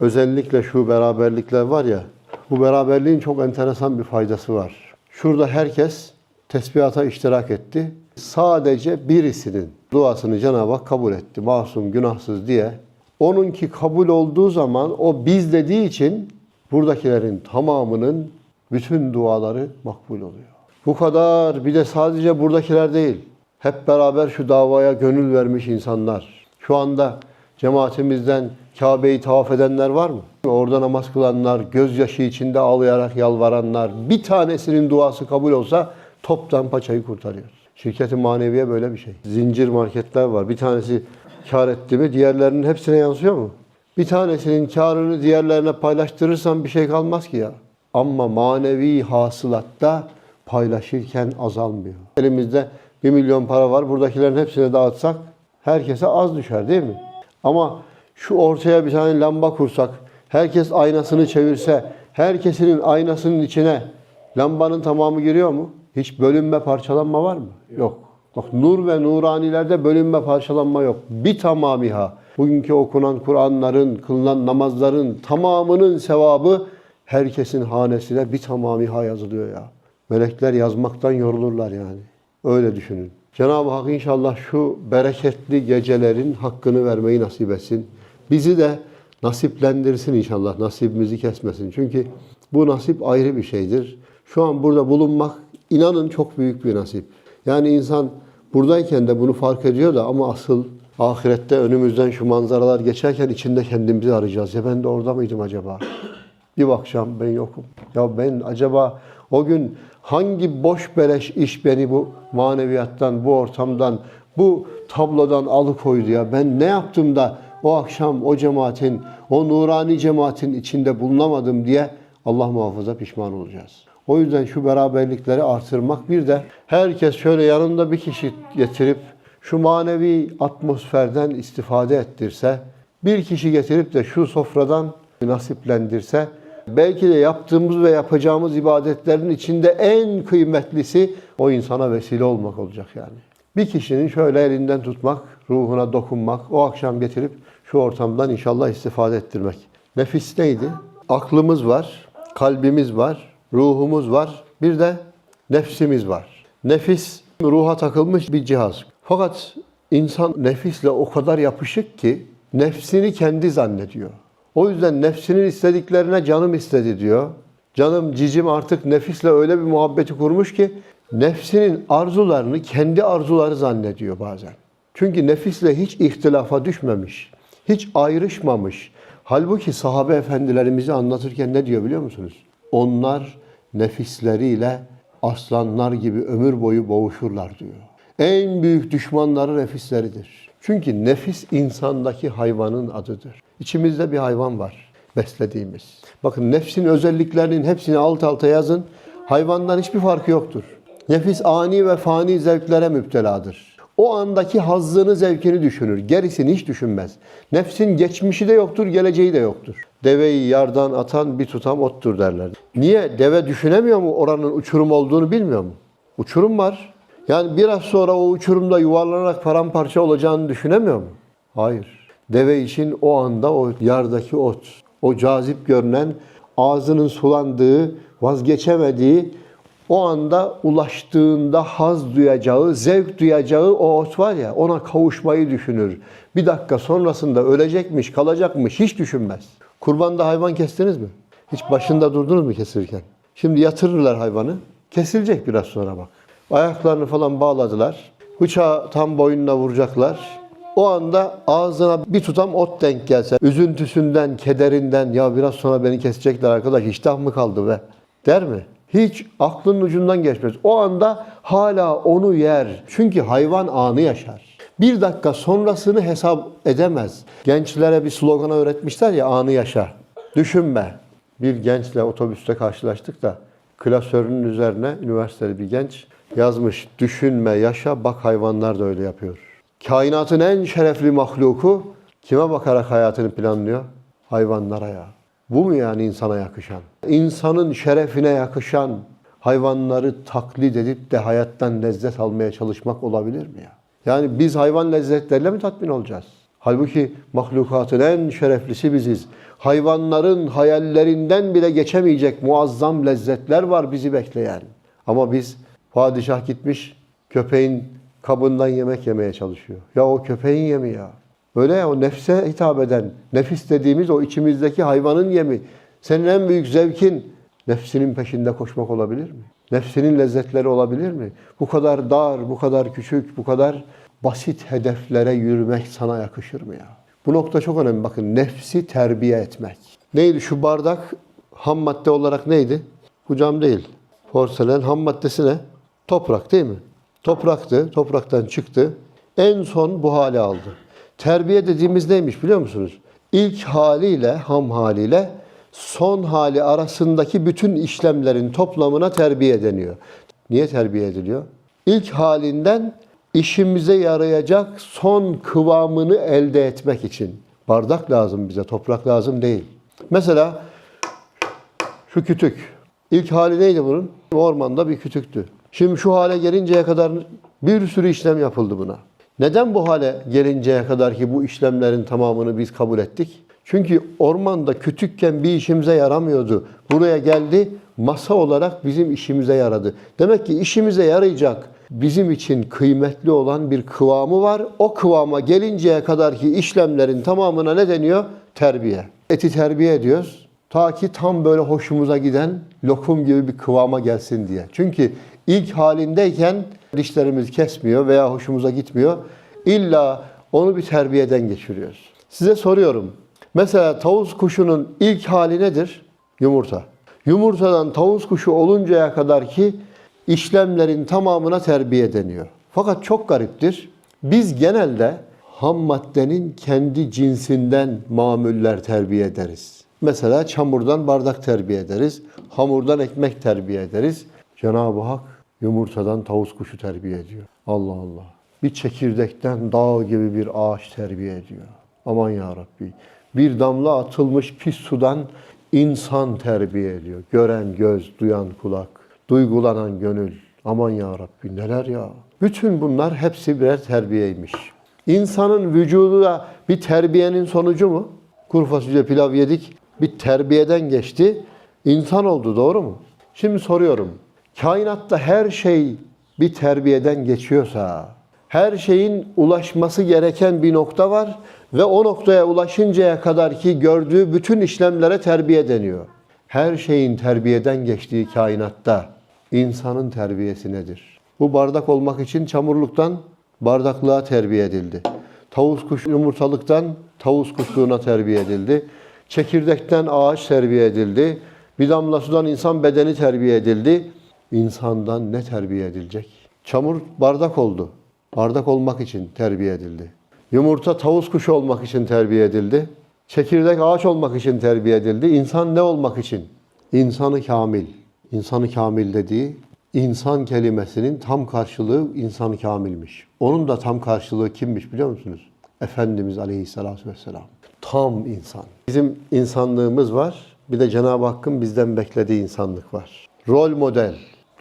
Özellikle şu beraberlikler var ya, bu beraberliğin çok enteresan bir faydası var. Şurada herkes tesbihata iştirak etti. Sadece birisinin duasını Cenab-ı Hak kabul etti. Masum, günahsız diye. Onunki kabul olduğu zaman o biz dediği için buradakilerin tamamının bütün duaları makbul oluyor. Bu kadar bir de sadece buradakiler değil. Hep beraber şu davaya gönül vermiş insanlar. Şu anda cemaatimizden Kabe'yi tavaf edenler var mı? Orada namaz kılanlar, gözyaşı içinde ağlayarak yalvaranlar, bir tanesinin duası kabul olsa toptan paçayı kurtarıyor. Şirketi maneviye böyle bir şey. Zincir marketler var. Bir tanesi kar etti mi diğerlerinin hepsine yansıyor mu? Bir tanesinin karını diğerlerine paylaştırırsan bir şey kalmaz ki ya. Ama manevi hasılatta paylaşırken azalmıyor. Elimizde bir milyon para var. Buradakilerin hepsine dağıtsak herkese az düşer değil mi? Ama şu ortaya bir tane lamba kursak, herkes aynasını çevirse, herkesinin aynasının içine lambanın tamamı giriyor mu? Hiç bölünme, parçalanma var mı? Yok. Bak nur ve nuranilerde bölünme, parçalanma yok. Bir tamamiha. Bugünkü okunan Kur'anların, kılınan namazların tamamının sevabı herkesin hanesine bir tamamiha yazılıyor ya. Melekler yazmaktan yorulurlar yani. Öyle düşünün. Cenab-ı Hak inşallah şu bereketli gecelerin hakkını vermeyi nasip etsin. Bizi de nasiplendirsin inşallah. Nasibimizi kesmesin. Çünkü bu nasip ayrı bir şeydir. Şu an burada bulunmak inanın çok büyük bir nasip. Yani insan buradayken de bunu fark ediyor da ama asıl ahirette önümüzden şu manzaralar geçerken içinde kendimizi arayacağız. Ya ben de orada mıydım acaba? Bir bakacağım ben yokum. Ya ben acaba o gün hangi boş beleş iş beni bu maneviyattan, bu ortamdan, bu tablodan alıkoydu ya? Ben ne yaptım da o akşam o cemaatin, o nurani cemaatin içinde bulunamadım diye Allah muhafaza pişman olacağız. O yüzden şu beraberlikleri artırmak bir de herkes şöyle yanında bir kişi getirip şu manevi atmosferden istifade ettirse, bir kişi getirip de şu sofradan nasiplendirse, belki de yaptığımız ve yapacağımız ibadetlerin içinde en kıymetlisi o insana vesile olmak olacak yani. Bir kişinin şöyle elinden tutmak, ruhuna dokunmak, o akşam getirip şu ortamdan inşallah istifade ettirmek. Nefis neydi? Aklımız var, kalbimiz var, ruhumuz var, bir de nefsimiz var. Nefis ruha takılmış bir cihaz. Fakat insan nefisle o kadar yapışık ki nefsini kendi zannediyor. O yüzden nefsinin istediklerine canım istedi diyor. Canım cicim artık nefisle öyle bir muhabbeti kurmuş ki nefsinin arzularını kendi arzuları zannediyor bazen. Çünkü nefisle hiç ihtilafa düşmemiş, hiç ayrışmamış. Halbuki sahabe efendilerimizi anlatırken ne diyor biliyor musunuz? Onlar nefisleriyle aslanlar gibi ömür boyu boğuşurlar diyor. En büyük düşmanları nefisleridir. Çünkü nefis insandaki hayvanın adıdır. İçimizde bir hayvan var beslediğimiz. Bakın nefsin özelliklerinin hepsini alt alta yazın. Hayvandan hiçbir farkı yoktur. Nefis ani ve fani zevklere müpteladır. O andaki hazzını, zevkini düşünür. Gerisini hiç düşünmez. Nefsin geçmişi de yoktur, geleceği de yoktur. Deveyi yardan atan bir tutam ottur derler. Niye? Deve düşünemiyor mu oranın uçurum olduğunu bilmiyor mu? Uçurum var. Yani biraz sonra o uçurumda yuvarlanarak paramparça olacağını düşünemiyor mu? Hayır. Deve için o anda o yardaki ot, o cazip görünen, ağzının sulandığı, vazgeçemediği, o anda ulaştığında haz duyacağı, zevk duyacağı o ot var ya ona kavuşmayı düşünür. Bir dakika sonrasında ölecekmiş, kalacakmış hiç düşünmez. Kurbanda hayvan kestiniz mi? Hiç başında durdunuz mu kesilirken? Şimdi yatırırlar hayvanı. Kesilecek biraz sonra bak. Ayaklarını falan bağladılar. Bıçağı tam boynuna vuracaklar. O anda ağzına bir tutam ot denk gelse, üzüntüsünden, kederinden ya biraz sonra beni kesecekler arkadaş iştah mı kaldı be der mi? Hiç aklının ucundan geçmez. O anda hala onu yer. Çünkü hayvan anı yaşar. Bir dakika sonrasını hesap edemez. Gençlere bir slogan öğretmişler ya anı yaşa. Düşünme. Bir gençle otobüste karşılaştık da klasörünün üzerine üniversiteli bir genç yazmış. Düşünme, yaşa, bak hayvanlar da öyle yapıyor. Kainatın en şerefli mahluku kime bakarak hayatını planlıyor? Hayvanlara ya. Bu mu yani insana yakışan? İnsanın şerefine yakışan hayvanları taklit edip de hayattan lezzet almaya çalışmak olabilir mi ya? Yani biz hayvan lezzetleriyle mi tatmin olacağız? Halbuki mahlukatın en şereflisi biziz. Hayvanların hayallerinden bile geçemeyecek muazzam lezzetler var bizi bekleyen. Ama biz padişah gitmiş köpeğin kabından yemek yemeye çalışıyor. Ya o köpeğin yemi ya. Öyle ya o nefse hitap eden, nefis dediğimiz o içimizdeki hayvanın yemi. Senin en büyük zevkin nefsinin peşinde koşmak olabilir mi? Nefsinin lezzetleri olabilir mi? Bu kadar dar, bu kadar küçük, bu kadar basit hedeflere yürümek sana yakışır mı ya? Bu nokta çok önemli. Bakın nefsi terbiye etmek. Neydi şu bardak ham madde olarak neydi? Bu cam değil. Porselen ham maddesi ne? Toprak değil mi? Topraktı. Topraktan çıktı. En son bu hale aldı. Terbiye dediğimiz neymiş biliyor musunuz? İlk haliyle, ham haliyle son hali arasındaki bütün işlemlerin toplamına terbiye deniyor. Niye terbiye ediliyor? İlk halinden işimize yarayacak son kıvamını elde etmek için. Bardak lazım bize, toprak lazım değil. Mesela şu kütük. İlk hali neydi bunun? Ormanda bir kütüktü. Şimdi şu hale gelinceye kadar bir sürü işlem yapıldı buna. Neden bu hale gelinceye kadar ki bu işlemlerin tamamını biz kabul ettik? Çünkü ormanda kütükken bir işimize yaramıyordu. Buraya geldi, masa olarak bizim işimize yaradı. Demek ki işimize yarayacak, bizim için kıymetli olan bir kıvamı var. O kıvama gelinceye kadar ki işlemlerin tamamına ne deniyor? Terbiye. Eti terbiye ediyoruz. Ta ki tam böyle hoşumuza giden lokum gibi bir kıvama gelsin diye. Çünkü ilk halindeyken dişlerimiz kesmiyor veya hoşumuza gitmiyor. İlla onu bir terbiyeden geçiriyoruz. Size soruyorum. Mesela tavus kuşunun ilk hali nedir? Yumurta. Yumurtadan tavus kuşu oluncaya kadar ki işlemlerin tamamına terbiye deniyor. Fakat çok gariptir. Biz genelde ham maddenin kendi cinsinden mamuller terbiye ederiz. Mesela çamurdan bardak terbiye ederiz. Hamurdan ekmek terbiye ederiz. Cenab-ı Hak yumurtadan tavus kuşu terbiye ediyor. Allah Allah. Bir çekirdekten dağ gibi bir ağaç terbiye ediyor. Aman ya Rabbi. Bir damla atılmış pis sudan insan terbiye ediyor. Gören göz, duyan kulak, duygulanan gönül. Aman ya Rabbi neler ya. Bütün bunlar hepsi birer terbiyeymiş. İnsanın vücudu da bir terbiyenin sonucu mu? Kuru fasulye pilav yedik, bir terbiyeden geçti. İnsan oldu doğru mu? Şimdi soruyorum. Kainatta her şey bir terbiyeden geçiyorsa, her şeyin ulaşması gereken bir nokta var ve o noktaya ulaşıncaya kadar ki gördüğü bütün işlemlere terbiye deniyor. Her şeyin terbiyeden geçtiği kainatta insanın terbiyesi nedir? Bu bardak olmak için çamurluktan bardaklığa terbiye edildi. Tavus kuş yumurtalıktan tavus kuşluğuna terbiye edildi. Çekirdekten ağaç terbiye edildi. Bir damla sudan insan bedeni terbiye edildi. İnsandan ne terbiye edilecek? Çamur bardak oldu. Bardak olmak için terbiye edildi. Yumurta tavus kuşu olmak için terbiye edildi. Çekirdek ağaç olmak için terbiye edildi. İnsan ne olmak için? İnsanı kamil. İnsanı kamil dediği insan kelimesinin tam karşılığı insanı kamilmiş. Onun da tam karşılığı kimmiş biliyor musunuz? Efendimiz Aleyhisselatü Vesselam. Tam insan. Bizim insanlığımız var. Bir de Cenab-ı Hakk'ın bizden beklediği insanlık var. Rol model.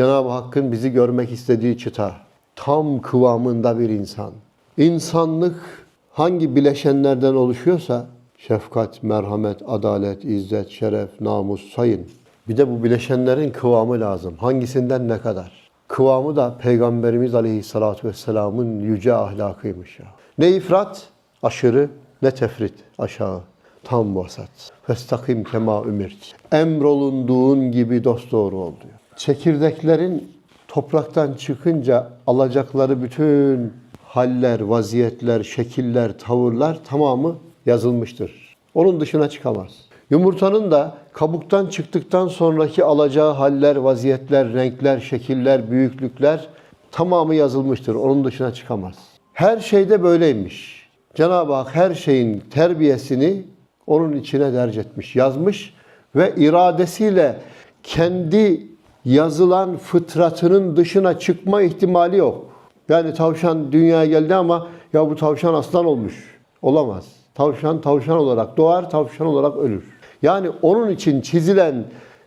Cenab-ı Hakk'ın bizi görmek istediği çıta. Tam kıvamında bir insan. İnsanlık hangi bileşenlerden oluşuyorsa şefkat, merhamet, adalet, izzet, şeref, namus sayın. Bir de bu bileşenlerin kıvamı lazım. Hangisinden ne kadar? Kıvamı da Peygamberimiz Aleyhisselatü Vesselam'ın yüce ahlakıymış ya. Ne ifrat, aşırı, ne tefrit, aşağı. Tam vasat. Festakim kema ümirt. Emrolunduğun gibi dosdoğru ol diyor. Çekirdeklerin topraktan çıkınca alacakları bütün haller, vaziyetler, şekiller, tavırlar tamamı yazılmıştır. Onun dışına çıkamaz. Yumurtanın da kabuktan çıktıktan sonraki alacağı haller, vaziyetler, renkler, şekiller, büyüklükler tamamı yazılmıştır. Onun dışına çıkamaz. Her şeyde böyleymiş. Cenab-ı Hak her şeyin terbiyesini onun içine derc etmiş, yazmış ve iradesiyle kendi yazılan fıtratının dışına çıkma ihtimali yok. Yani tavşan dünyaya geldi ama ya bu tavşan aslan olmuş. Olamaz. Tavşan tavşan olarak doğar, tavşan olarak ölür. Yani onun için çizilen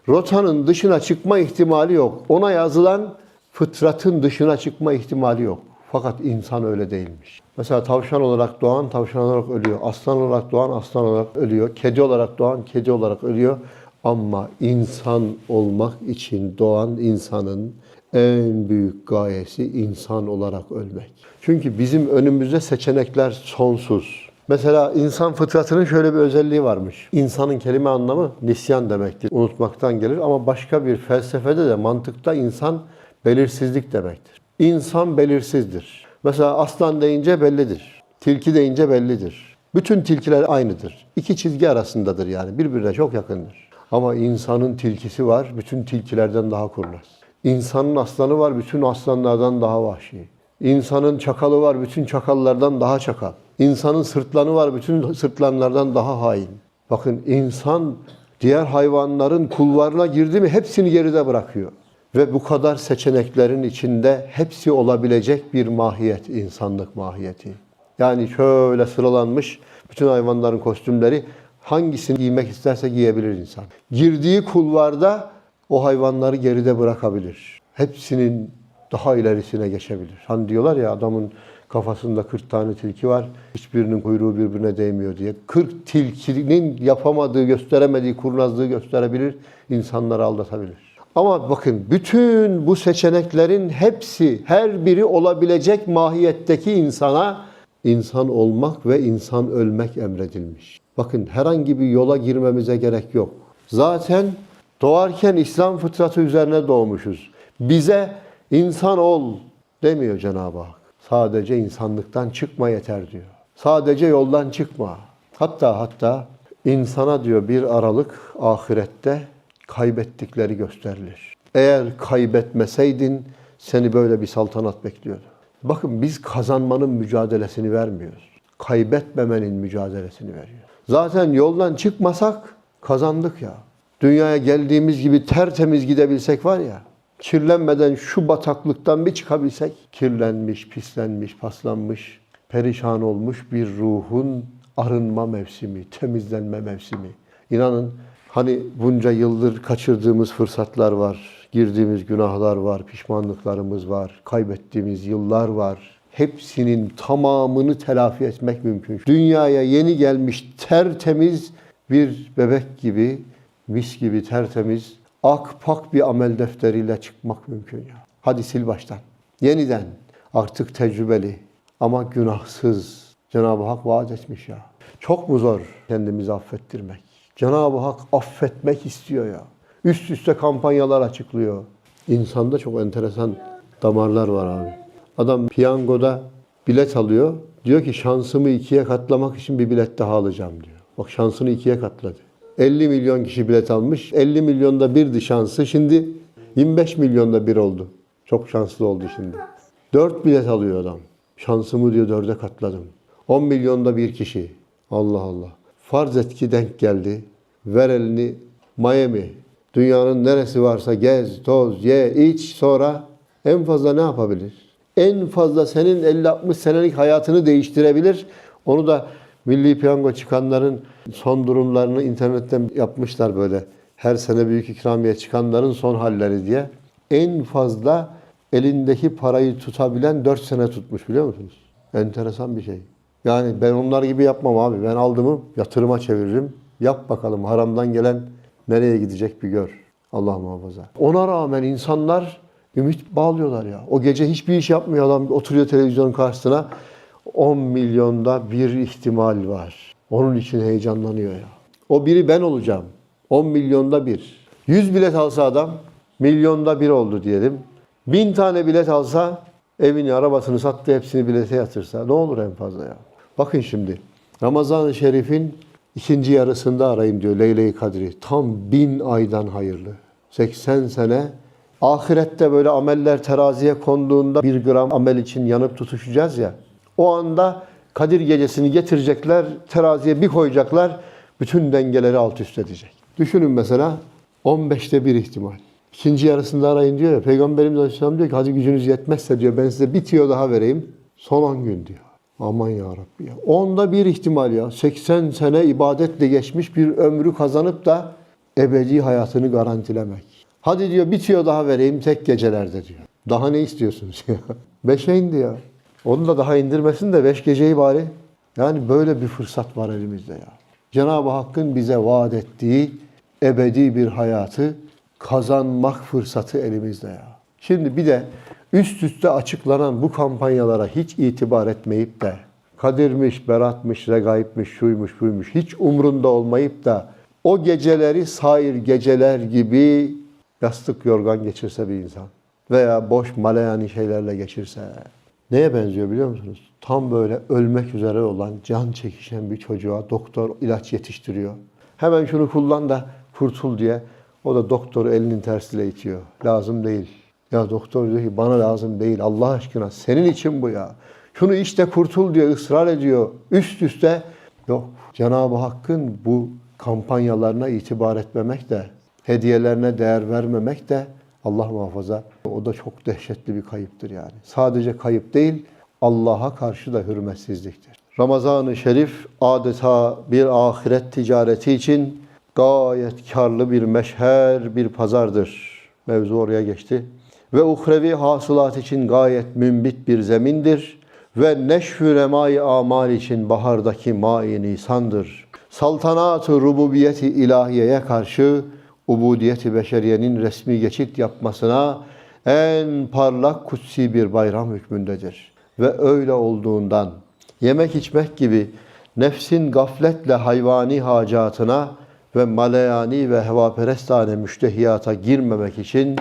rotanın dışına çıkma ihtimali yok. Ona yazılan fıtratın dışına çıkma ihtimali yok. Fakat insan öyle değilmiş. Mesela tavşan olarak doğan tavşan olarak ölüyor. Aslan olarak doğan aslan olarak ölüyor. Kedi olarak doğan kedi olarak ölüyor. Ama insan olmak için doğan insanın en büyük gayesi insan olarak ölmek. Çünkü bizim önümüzde seçenekler sonsuz. Mesela insan fıtratının şöyle bir özelliği varmış. İnsanın kelime anlamı nisyan demektir. Unutmaktan gelir ama başka bir felsefede de mantıkta insan belirsizlik demektir. İnsan belirsizdir. Mesela aslan deyince bellidir. Tilki deyince bellidir. Bütün tilkiler aynıdır. İki çizgi arasındadır yani. Birbirine çok yakındır. Ama insanın tilkisi var, bütün tilkilerden daha kurnaz. İnsanın aslanı var, bütün aslanlardan daha vahşi. İnsanın çakalı var, bütün çakallardan daha çakal. İnsanın sırtlanı var, bütün sırtlanlardan daha hain. Bakın insan diğer hayvanların kulvarına girdi mi hepsini geride bırakıyor. Ve bu kadar seçeneklerin içinde hepsi olabilecek bir mahiyet, insanlık mahiyeti. Yani şöyle sıralanmış bütün hayvanların kostümleri hangisini giymek isterse giyebilir insan. Girdiği kulvarda o hayvanları geride bırakabilir. Hepsinin daha ilerisine geçebilir. Hani diyorlar ya adamın kafasında 40 tane tilki var. Hiçbirinin kuyruğu birbirine değmiyor diye. 40 tilkinin yapamadığı, gösteremediği kurnazlığı gösterebilir, insanları aldatabilir. Ama bakın bütün bu seçeneklerin hepsi, her biri olabilecek mahiyetteki insana insan olmak ve insan ölmek emredilmiş. Bakın herhangi bir yola girmemize gerek yok. Zaten doğarken İslam fıtratı üzerine doğmuşuz. Bize insan ol demiyor Cenab-ı Hak. Sadece insanlıktan çıkma yeter diyor. Sadece yoldan çıkma. Hatta hatta insana diyor bir aralık ahirette kaybettikleri gösterilir. Eğer kaybetmeseydin seni böyle bir saltanat bekliyordu. Bakın biz kazanmanın mücadelesini vermiyoruz. Kaybetmemenin mücadelesini veriyoruz. Zaten yoldan çıkmasak kazandık ya. Dünyaya geldiğimiz gibi tertemiz gidebilsek var ya, kirlenmeden şu bataklıktan bir çıkabilsek, kirlenmiş, pislenmiş, paslanmış, perişan olmuş bir ruhun arınma mevsimi, temizlenme mevsimi. İnanın hani bunca yıldır kaçırdığımız fırsatlar var, girdiğimiz günahlar var, pişmanlıklarımız var, kaybettiğimiz yıllar var. Hepsinin tamamını telafi etmek mümkün. Dünyaya yeni gelmiş tertemiz bir bebek gibi, mis gibi tertemiz, ak pak bir amel defteriyle çıkmak mümkün ya. Hadi sil baştan. Yeniden artık tecrübeli ama günahsız Cenab-ı Hak vaat etmiş ya. Çok mu zor kendimizi affettirmek? Cenab-ı Hak affetmek istiyor ya. Üst üste kampanyalar açıklıyor. İnsanda çok enteresan damarlar var abi. Adam piyangoda bilet alıyor. Diyor ki şansımı ikiye katlamak için bir bilet daha alacağım diyor. Bak şansını ikiye katladı. 50 milyon kişi bilet almış. 50 milyonda birdi şansı. Şimdi 25 milyonda bir oldu. Çok şanslı oldu şimdi. 4 bilet alıyor adam. Şansımı diyor dörde katladım. 10 milyonda bir kişi. Allah Allah. Farz et ki denk geldi. Ver elini Miami. Dünyanın neresi varsa gez, toz, ye, iç. Sonra en fazla ne yapabilir? En fazla senin 50-60 senelik hayatını değiştirebilir. Onu da Milli Piyango çıkanların son durumlarını internetten yapmışlar böyle. Her sene büyük ikramiye çıkanların son halleri diye. En fazla elindeki parayı tutabilen 4 sene tutmuş biliyor musunuz? Enteresan bir şey. Yani ben onlar gibi yapmam abi. Ben aldığımı yatırıma çeviririm. Yap bakalım haramdan gelen nereye gidecek bir gör. Allah muhafaza. Ona rağmen insanlar ümit bağlıyorlar ya. O gece hiçbir iş yapmıyor adam oturuyor televizyonun karşısına. 10 milyonda bir ihtimal var. Onun için heyecanlanıyor ya. O biri ben olacağım. 10 milyonda bir. 100 bilet alsa adam milyonda bir oldu diyelim. 1000 tane bilet alsa evini arabasını sattı hepsini bilete yatırsa ne olur en fazla ya. Bakın şimdi Ramazan-ı Şerif'in ikinci yarısında arayın diyor Leyle-i Kadri. Tam bin aydan hayırlı. 80 sene ahirette böyle ameller teraziye konduğunda bir gram amel için yanıp tutuşacağız ya. O anda Kadir gecesini getirecekler, teraziye bir koyacaklar, bütün dengeleri alt üst edecek. Düşünün mesela 15'te bir ihtimal. İkinci yarısında arayın diyor ya, Peygamberimiz Aleyhisselam diyor ki hadi gücünüz yetmezse diyor ben size bir tiyo daha vereyim. Son 10 gün diyor. Aman ya Rabbi ya. Onda bir ihtimal ya. 80 sene ibadetle geçmiş bir ömrü kazanıp da ebedi hayatını garantilemek. Hadi diyor bir tiyo daha vereyim tek gecelerde diyor. Daha ne istiyorsunuz ya? Beşe indi ya. Onu da daha indirmesin de beş geceyi bari. Yani böyle bir fırsat var elimizde ya. Cenab-ı Hakk'ın bize vaat ettiği ebedi bir hayatı kazanmak fırsatı elimizde ya. Şimdi bir de üst üste açıklanan bu kampanyalara hiç itibar etmeyip de Kadir'miş, Berat'mış, Regaip'miş, şuymuş, buymuş hiç umrunda olmayıp da o geceleri sair geceler gibi yastık yorgan geçirse bir insan veya boş maleyani şeylerle geçirse neye benziyor biliyor musunuz? Tam böyle ölmek üzere olan can çekişen bir çocuğa doktor ilaç yetiştiriyor. Hemen şunu kullan da kurtul diye o da doktoru elinin tersiyle itiyor. Lazım değil. Ya doktor diyor ki bana lazım değil Allah aşkına senin için bu ya. Şunu işte kurtul diyor ısrar ediyor. Üst üste yok. Cenab-ı Hakk'ın bu kampanyalarına itibar etmemek de, hediyelerine değer vermemek de Allah muhafaza o da çok dehşetli bir kayıptır yani. Sadece kayıp değil, Allah'a karşı da hürmetsizliktir. Ramazan-ı Şerif adeta bir ahiret ticareti için gayet karlı bir meşher, bir pazardır. Mevzu oraya geçti. Ve uhrevi hasılat için gayet mümbit bir zemindir. Ve neşvü remai amal için bahardaki mai nisandır. Saltanat-ı rububiyeti ilahiyeye karşı ubudiyeti beşeriyenin resmi geçit yapmasına en parlak kutsi bir bayram hükmündedir. Ve öyle olduğundan yemek içmek gibi nefsin gafletle hayvani hacatına ve maleyani ve hevaperestane müştehiyata girmemek için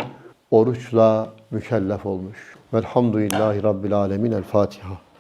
oruçla mükellef olmuş. Velhamdülillahi Rabbil Alemin. El Fatiha.